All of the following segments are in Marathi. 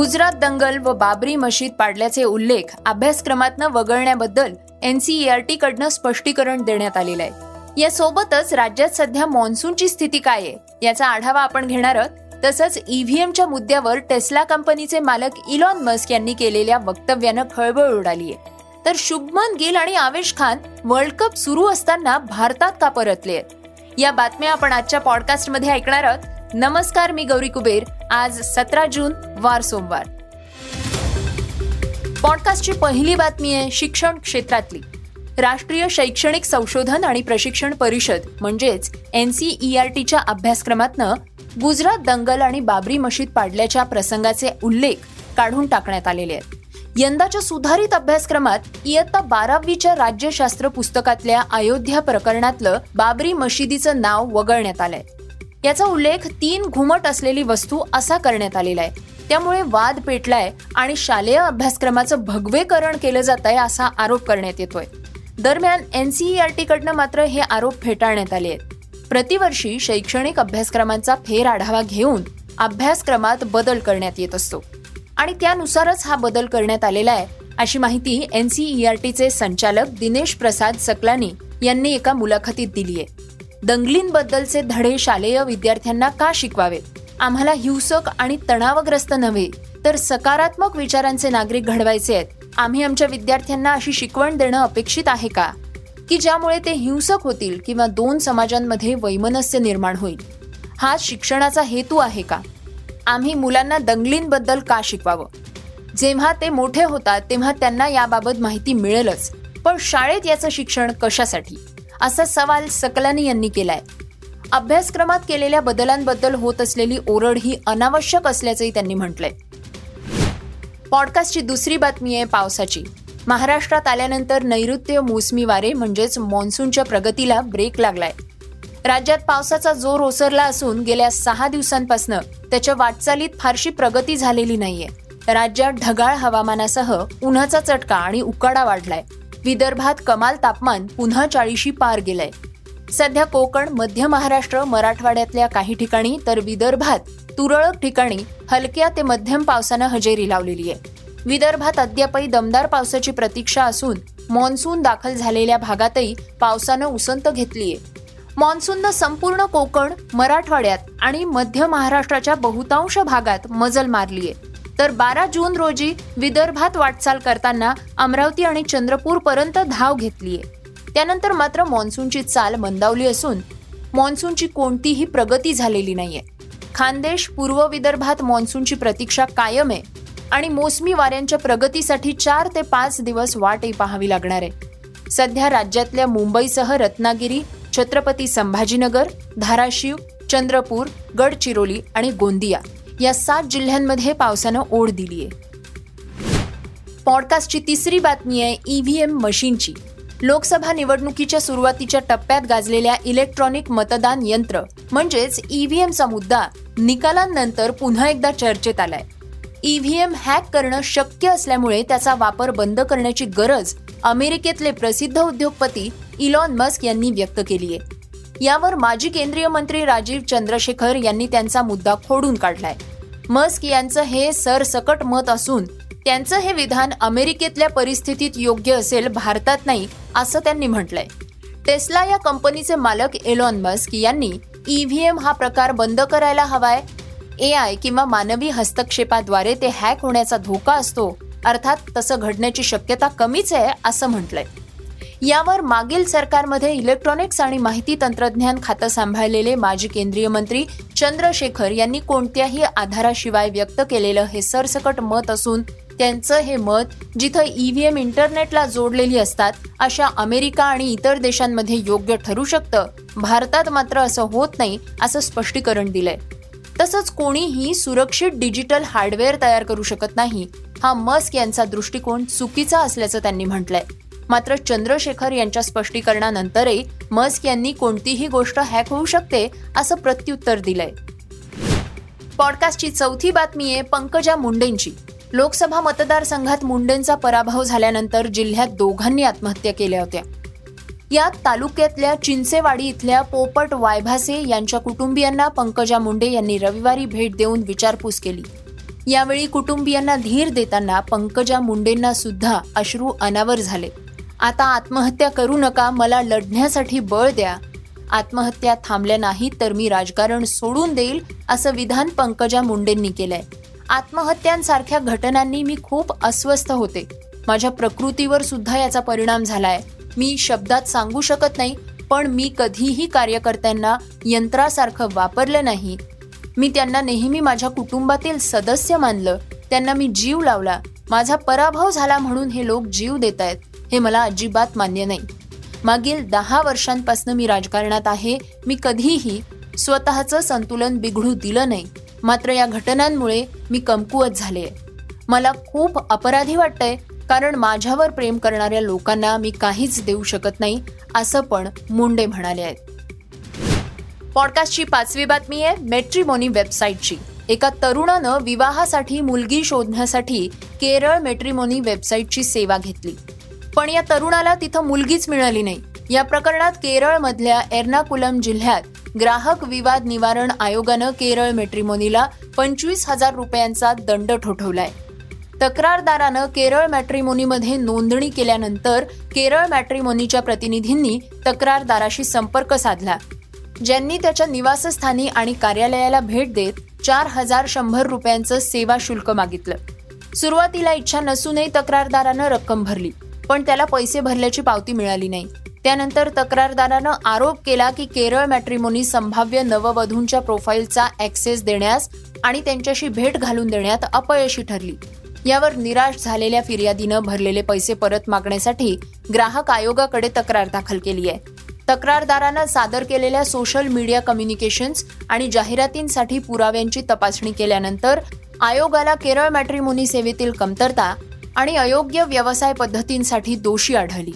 गुजरात दंगल व बाबरी मशीद पाडल्याचे उल्लेख अभ्यासक्रमातनं वगळण्याबद्दल एनसीईआरटी कडनं स्पष्टीकरण देण्यात आलेलं आहे. यासोबतच राज्यात सध्या मान्सूनची स्थिती काय आहे याचा आढावा आपण घेणार आहोत. तसंच ईव्हीएमच्या मुद्द्यावर टेस्ला कंपनीचे मालक इलॉन मस्क यांनी केलेल्या वक्तव्यानं खळबळ उडाली आहे तर शुभमन गिल आणि आवेश खान वर्ल्ड कप सुरू असताना भारतात का परतले आहेत या बातम्या आपण आजच्या पॉडकास्टमध्ये ऐकणार आहोत. नमस्कार मी गौरी कुबेर. आज सतरा जून वार सोमवार. पॉडकास्टची पहिली बातमी आहे शिक्षण क्षेत्रातली. राष्ट्रीय शैक्षणिक संशोधन आणि प्रशिक्षण परिषद म्हणजेच एनसीईआरटीच्या अभ्यासक्रमातनं गुजरात दंगल आणि बाबरी मशीद पाडल्याच्या प्रसंगाचे उल्लेख काढून टाकण्यात आलेले आहेत. यंदाच्या सुधारित अभ्यासक्रमात इयत्ता बारावीच्या राज्यशास्त्र पुस्तकातल्या अयोध्या प्रकरणातलं बाबरी मशिदीचं नाव वगळण्यात आलंय. याचा उल्लेख तीन घुमट असलेली वस्तू असा करण्यात आलेला आहे. त्यामुळे वाद पेटलाय आणि शालेय अभ्यासक्रमाचं भगवेकरण केलं जात आहे असा आरोप करण्यात येतोय. दरम्यान एनसीईआरटी कडनं मात्र हे आरोप फेटाळण्यात आले आहेत. प्रतिवर्षी शैक्षणिक अभ्यासक्रमांचा फेर आढावा घेऊन अभ्यासक्रमात बदल करण्यात येत असतो. आणि त्यानुसारच हा बदल करण्यात आलेला आहे अशी माहिती एनसीईआरटीचे संचालक दिनेश प्रसाद सकलानी यांनी एका मुलाखतीत दिली आहे दंगलींबद्दलचे धडे शालेय विद्यार्थ्यांना का शिकवावेत आम्हाला हिंसक आणि तणावग्रस्त नव्हे तर सकारात्मक विचारांचे नागरिक घडवायचे आहेत. आम्ही आमच्या विद्यार्थ्यांना अशी शिकवण देणं अपेक्षित आहे का? की ज्यामुळे ते हिंसक होतील किंवा दोन समाजांमध्ये वैमनस्य निर्माण होईल? हा शिक्षणाचा हेतू आहे का? आम्ही मुलांना दंगलींबद्दल का शिकवावं? जेव्हा ते मोठे होतात तेव्हा त्यांना याबाबत माहिती मिळेलच. पण शाळेत याचं शिक्षण कशासाठी? असा सवाल सकलानी यांनी केलाय. अभ्यासक्रमात केलेल्या बदलांबद्दल होत असलेली ओरड ही अनावश्यक असल्याचंही त्यांनी म्हटलंय. पॉडकास्टची दुसरी बातमी आहे पावसाची. महाराष्ट्रात आल्यानंतर नैऋत्य मोसमी वारे म्हणजेच मान्सूनच्या प्रगतीला ब्रेक लागलाय. राज्यात पावसाचा जोर ओसरला असून गेल्या सहा दिवसांपासून त्याच्या वाटचालीत फारशी प्रगती झालेली नाहीये. राज्यात ढगाळ हवामानासह उन्हाचा चटका आणि उकाडा वाढलाय. विदर्भात कमाल तापमान पुन्हा चाळीशी पार गेलंय. सध्या कोकण मध्य महाराष्ट्र मराठवाड्यातल्या काही ठिकाणी तर विदर्भात तुरळक ठिकाणी हलक्या ते मध्यम पावसानं हजेरी लावलेली आहे. विदर्भात अद्यापही दमदार पावसाची प्रतीक्षा असून मान्सून दाखल झालेल्या भागातही पावसानं उसंत घेतलीय. मान्सूननं संपूर्ण कोकण मराठवाड्यात आणि मध्य महाराष्ट्राच्या बहुतांश भागात मजल मारलीय. तर बारा जून रोजी विदर्भात वाटचाल करताना अमरावती आणि चंद्रपूर पर्यंत धाव आहे त्यानंतर मात्र मान्सूनची चाल मंदावली असून मान्सूनची कोणतीही प्रगती झालेली नाहीये. खानदेश पूर्व विदर्भात मान्सूनची प्रतीक्षा कायम आहे आणि मोसमी वाऱ्यांच्या प्रगतीसाठी चार ते पाच दिवस वाटही पाहावी लागणार आहे. सध्या राज्यातल्या मुंबईसह रत्नागिरी छत्रपती संभाजीनगर धाराशिव चंद्रपूर गडचिरोली आणि गोंदिया या सात जिल्ह्यांमध्ये पावसानं ओढ दिलीय पॉडकास्टची तिसरी बातमी आहे ईव्हीएम मशीनची. लोकसभा निवडणुकीच्या सुरुवातीच्या टप्प्यात गाजलेल्या इलेक्ट्रॉनिक मतदान यंत्र म्हणजेच ईव्हीएमचा मुद्दा निकालांनंतर पुन्हा एकदा चर्चेत आलाय. ईव्हीएम हॅक करणं शक्य असल्यामुळे त्याचा वापर बंद करण्याची गरज अमेरिकेतले प्रसिद्ध उद्योगपती इलॉन मस्क यांनी व्यक्त केली आहे. यावर माजी केंद्रीय मंत्री राजीव चंद्रशेखर यांनी त्यांचा मुद्दा खोडून काढलाय. मस्क यांचं हे सरसकट मत असून त्यांचं हे विधान अमेरिकेतल्या परिस्थितीत योग्य असेल भारतात नाही असं त्यांनी म्हटलंय. टेस्ला या कंपनीचे मालक एलॉन मस्क यांनी ईव्हीएम हा प्रकार बंद करायला हवाय ए आय किंवा मानवी हस्तक्षेपाद्वारे ते हॅक होण्याचा धोका असतो अर्थात तसं घडण्याची शक्यता कमीच आहे असं म्हटलंय. यावर मागील सरकारमध्ये इलेक्ट्रॉनिक्स आणि माहिती तंत्रज्ञान खातं सांभाळलेले माजी केंद्रीय मंत्री चंद्रशेखर यांनी कोणत्याही आधाराशिवाय व्यक्त केलेलं हे सरसकट मत असून त्यांचं हे मत जिथं ईव्हीएम इंटरनेटला जोडलेली असतात अशा अमेरिका आणि इतर देशांमध्ये योग्य ठरू शकतं. भारतात मात्र असं होत नाही असं स्पष्टीकरण दिलंय. तसंच कोणीही सुरक्षित डिजिटल हार्डवेअर तयार करू शकत नाही. हा मस्क यांचा दृष्टिकोन चुकीचा असल्याचं त्यांनी म्हटलंय. मात्र चंद्रशेखर यांच्या स्पष्टीकरणानंतरही मस्क यांनी कोणतीही गोष्ट हॅक होऊ शकते असं प्रत्युत्तर दिलंय. पॉडकास्टची चौथी बातमी आहे पंकजा मुंडेंची. लोकसभा मतदारसंघात मुंडेंचा पराभव झाल्यानंतर जिल्ह्यात दोघांनी आत्महत्या केल्या होत्या. यात तालुक्यातल्या चिंचेवाडी इथल्या पोपट वायभासे यांच्या कुटुंबियांना पंकजा मुंडे यांनी रविवारी भेट देऊन विचारपूस केली. यावेळी कुटुंबियांना धीर देताना पंकजा मुंडेंना सुद्धा अश्रू अनावर झाले. आता आत्महत्या करू नका मला लढण्यासाठी बळ द्या. आत्महत्या थांबल्या नाही तर मी राजकारण सोडून देईल असं विधान पंकजा मुंडेंनी केलंय. आत्महत्यांसारख्या घटनांनी मी खूप अस्वस्थ होते. माझ्या प्रकृतीवर सुद्धा याचा परिणाम झालाय. मी शब्दात सांगू शकत नाही पण मी कधीही कार्यकर्त्यांना यंत्रासारखं वापरलं नाही. मी त्यांना नेहमी माझ्या कुटुंबातील सदस्य मानलं त्यांना मी जीव लावला. माझा पराभव झाला म्हणून हे लोक जीव देत आहेत हे मला अजिबात मान्य नाही. मागील दहा वर्षांपासून मी राजकारणात आहे मी कधीही स्वतःचं संतुलन बिघडू दिलं नाही. मात्र या घटनांमुळे मी कमकुवत झाले. मला खूप अपराधी वाटतंय कारण माझ्यावर प्रेम करणाऱ्या लोकांना मी काहीच देऊ शकत नाही असं पण मुंडे म्हणाले आहेत. पॉडकास्टची पाचवी बातमी आहे मेट्रिमोनी वेबसाईटची. एका तरुणानं विवाहासाठी मुलगी शोधण्यासाठी केरळ मेट्रिमोनी वेबसाईटची सेवा घेतली. पण या तरुणाला तिथं मुलगीच मिळाली नाही. या प्रकरणात केरळमधल्या एर्नाकुलम जिल्ह्यात ग्राहक विवाद निवारण आयोगानं केरळ मॅट्रिमोनीला पंचवीस हजार रुपयांचा दंड ठोठवलाय. तक्रारदारानं केरळ मॅट्रिमोनीमध्ये नोंदणी केल्यानंतर केरळ मॅट्रिमोनीच्या प्रतिनिधींनी तक्रारदाराशी संपर्क साधला. ज्यांनी त्याच्या निवासस्थानी आणि कार्यालयाला भेट देत चार हजार शंभर रुपयांचं सेवा शुल्क मागितलं. सुरुवातीला इच्छा नसूनही तक्रारदारानं रक्कम भरली. पण त्याला पैसे भरल्याची पावती मिळाली नाही. त्यानंतर तक्रारदारानं आरोप केला की केरळ मॅट्रिमोनी संभाव्य नववधूंच्या प्रोफाईलचा ऍक्सेस देण्यास आणि त्यांच्याशी भेट घालून देण्यात अपयशी ठरली. यावर निराश झालेल्या फिर्यादीनं भरलेले पैसे परत मागण्यासाठी ग्राहक आयोगाकडे तक्रार दाखल केली आहे. तक्रारदारानं सादर केलेल्या सोशल मीडिया कम्युनिकेशन्स आणि जाहिरातींसाठी पुराव्यांची तपासणी केल्यानंतर आयोगाला केरळ मॅट्रिमोनी सेवेतील कमतरता आणि अयोग्य व्यवसाय पद्धतींसाठी दोषी आढळली.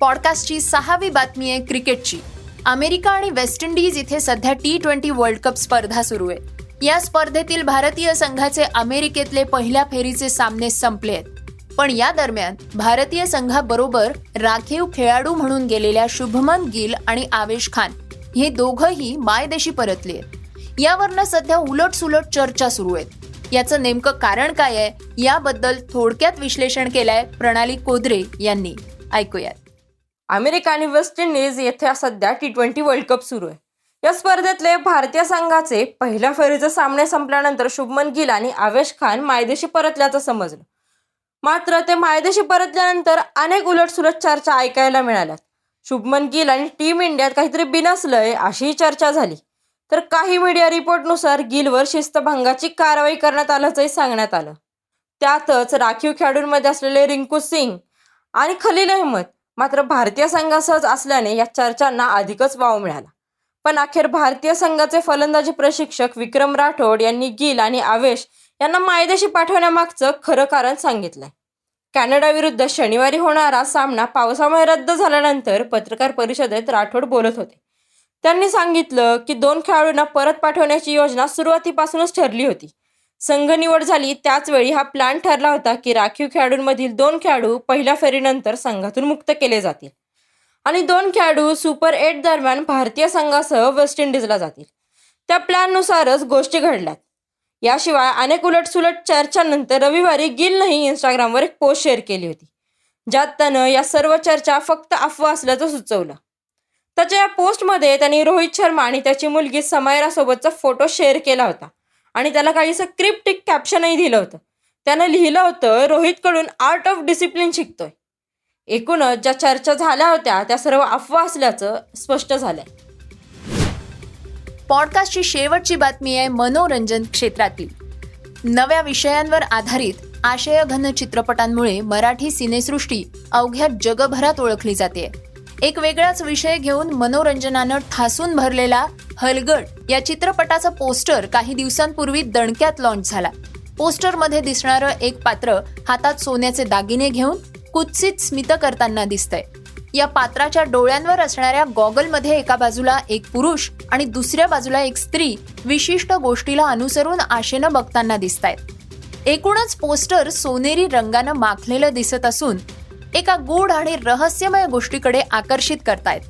पॉडकास्टची सहावी बातमी आहे क्रिकेटची. अमेरिका आणि वेस्ट इंडिज इथे सध्या टी ट्वेंटी वर्ल्ड कप स्पर्धा सुरू आहे. या स्पर्धेतील भारतीय संघाचे अमेरिकेतले पहिल्या फेरीचे सामने संपले आहेत. पण या दरम्यान भारतीय संघाबरोबर राखीव खेळाडू म्हणून गेलेल्या शुभमन गिल आणि आवेश खान हे दोघंही मायदेशी परतले आहेत. यावरनं सध्या उलटसुलट चर्चा सुरू आहेत. याचं नेमकं कारण काय आहे याबद्दल थोडक्यात विश्लेषण केलंय प्रणाली कोदरे यांनी. ऐकूयात. अमेरिका आणि वेस्ट इंडिज येथे सध्या टी ट्वेंटी वर्ल्ड कप सुरू आहे. या स्पर्धेतले भारतीय संघाचे पहिल्या फेरीचे सामने संपल्यानंतर शुभमन गिल आणि आवेश खान मायदेशी परतल्याचं समजलं. मात्र ते मायदेशी परतल्यानंतर अनेक उलटसुलट चर्चा ऐकायला मिळाल्यात. शुभमन गिल आणि टीम इंडियात काहीतरी बिनसलंय अशीही चर्चा झाली. तर काही मीडिया रिपोर्टनुसार गिलवर शिस्तभंगाची कारवाई करण्यात आल्याचंही सांगण्यात आलं. त्यातच राखीव खेळाडूंमध्ये असलेले रिंकू सिंग आणि खलील अहमद मात्र भारतीय संघासहज असल्याने या चर्चांना अधिकच वाव मिळाला. पण अखेर भारतीय संघाचे फलंदाजी प्रशिक्षक विक्रम राठोड यांनी गिल आणि आवेश यांना मायदेशी पाठवण्यामागचं खरं कारण सांगितलंय. कॅनडा विरुद्ध शनिवारी होणारा सामना पावसामुळे रद्द झाल्यानंतर पत्रकार परिषदेत राठोड बोलत होते. त्यांनी सांगितलं की दोन खेळाडूंना परत पाठवण्याची योजना सुरुवातीपासूनच ठरली होती. संघ निवड झाली त्याचवेळी हा प्लॅन ठरला होता की राखीव खेळाडूंमधील दोन खेळाडू पहिल्या फेरीनंतर संघातून मुक्त केले जातील. आणि दोन खेळाडू सुपर एट दरम्यान भारतीय संघासह वेस्ट इंडिजला जातील. त्या प्लॅननुसारच गोष्टी घडल्यात. याशिवाय अनेक उलटसुलट चर्चांनंतर रविवारी गिलनंही इंस्टाग्रामवर एक पोस्ट शेअर केली होती. ज्यात त्यानं या सर्व चर्चा फक्त अफवा असल्याचं सुचवलं. त्याच्या या पोस्टमध्ये त्यांनी रोहित शर्मा आणि त्याची मुलगी समायरासोबतचा फोटो शेअर केला होता आणि त्याला काहीसं क्रिप्टिक कॅप्शनही दिलं होतं. त्यानं लिहिलं होतं रोहितकडून आर्ट ऑफ डिसिप्लिन शिकतोय. एकूणच ज्या चर्चा झाल्या होत्या त्या सर्व अफवा असल्याचं स्पष्ट झालंय. पॉडकास्टची शेवटची बातमी आहे मनोरंजन क्षेत्रातील. नव्या विषयांवर आधारित आशयघन चित्रपटांमुळे मराठी सिनेसृष्टी अवघ्या जगभरात ओळखली जाते एक वेगळाच विषय घेऊन मनोरंजनानं ठासून भरलेला हलगड या चित्रपटाचं पोस्टर काही दिवसांपूर्वी दणक्यात लॉन्च झाला. पोस्टरमध्ये दिसणारं एक पात्र हातात सोन्याचे दागिने घेऊन कुत्सित स्मित करताना दिसतंय. या पात्राच्या डोळ्यांवर असणाऱ्या गॉगलमध्ये एका बाजूला एक पुरुष आणि दुसऱ्या बाजूला एक स्त्री विशिष्ट गोष्टीला अनुसरून आशेनं बघताना दिसतायत. एकूणच पोस्टर सोनेरी रंगानं माखलेलं दिसत असून एका गूढ आणि रहस्यमय गोष्टीकडे आकर्षित करतायत.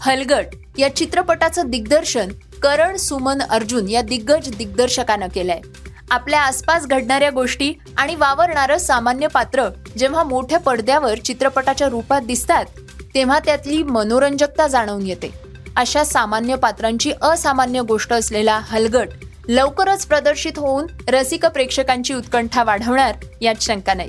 हलगट या चित्रपटाचं दिग्दर्शन करण सुमन अर्जुन या दिग्गज दिग्दर्शकानं केलंय. आपल्या आसपास घडणाऱ्या गोष्टी आणि वावरणारं सामान्य पात्र जेव्हा मोठ्या पडद्यावर चित्रपटाच्या रूपात दिसतात तेव्हा त्यातली मनोरंजकता जाणवून येते. अशा सामान्य पात्रांची असामान्य गोष्ट असलेला हलगट लवकरच प्रदर्शित होऊन रसिक प्रेक्षकांची उत्कंठा वाढवणार यात शंका नाही.